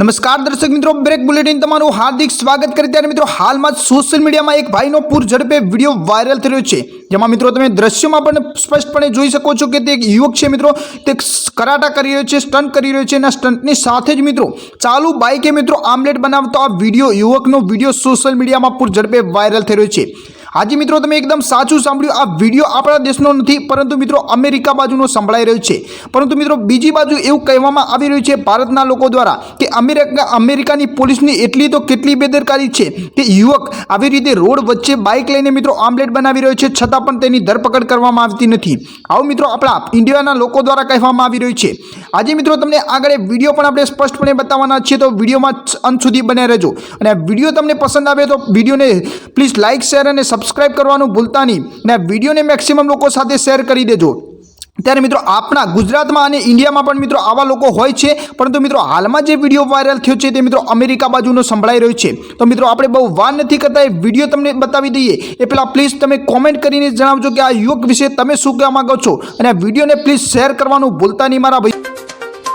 નમસ્કાર દર્શક મિત્રો, બ્રેક બુલેટિન તમારું હાર્દિક સ્વાગત કરે ત્યારે મિત્રો, હાલમાં સોશિયલ મીડિયામાં એક ભાઈનો પૂર ઝડપે વીડિયો વાયરલ થયો છે. જેમાં મિત્રો તમે દ્રશ્યમાં પણ સ્પષ્ટપણે જોઈ શકો છો કે તે એક યુવક છે મિત્રો. તે કરાટા કરી રહ્યો છે સ્ટન્ટ કરી રહ્યો છે અને સ્ટન્ટની સાથે જ મિત્રો, ચાલુ બાઇકે મિત્રો આમલેટ બનાવતો આ વીડિયો યુવકનો વીડિયો સોશિયલ મીડિયામાં પૂર ઝડપે વાયરલ થઈ રહ્યો છે. હાજી મિત્રો, તમે એકદમ સાચું સાંભળ્યું. આ વીડિયો આપણા દેશનો નથી, પરંતુ મિત્રો, અમેરિકા બાજુનો સંભળાઈ રહ્યો છે. પરંતુ મિત્રો, બીજી બાજુ એવું કહેવામાં આવી રહ્યું છે ભારતના લોકો દ્વારા કે અમેરિકા, અમેરિકાની પોલીસની એટલી તો કેટલી બેદરકારી છે કે યુવક આવી રીતે રોડ વચ્ચે બાઇક લઈને મિત્રો આમલેટ બનાવી રહ્યો છે, છતાં પણ તેની ધરપકડ કરવામાં આવતી નથી. આવું મિત્રો, આપણા ઇન્ડિયાના લોકો દ્વારા કહેવામાં આવી રહ્યું છે. આજે મિત્રો, તમને આગળ વીડિયો પણ આપણે સ્પષ્ટપણે બતાવવાના છીએ, તો વિડીયોમાં અંત સુધી બને રહેજો. અને વીડિયો તમને પસંદ આવે તો વિડીયોને પ્લીઝ લાઇક, શેર અને સબસ્ક્રાઇબ કરવાનું ભૂલતા નહીં. ને વિડીયોને મેક્સિમમ લોકો સાથે શેર કરી દેજો. ત્યારે મિત્રો આપણા ગુજરાતમાં અને ઇન્ડિયામાં પણ મિત્રો આવા લોકો હોય છે. પરંતુ મિત્રો હાલમાં જે વીડિયો વાયરલ થયો છે તે મિત્રો અમેરિકા બાજુનો સંભળાઈ રહ્યો છે. તો મિત્રો આપણે બહુ વાર નથી કરતા એ વીડિયો તમને બતાવી દઈએ. એ પહેલાં પ્લીઝ તમે કોમેન્ટ કરીને જણાવજો કે આ યુવક વિશે તમે શું કહેવા માંગો છો? અને આ વિડીયોને પ્લીઝ શેર કરવાનું ભૂલતા નહીં મારા ભાઈ.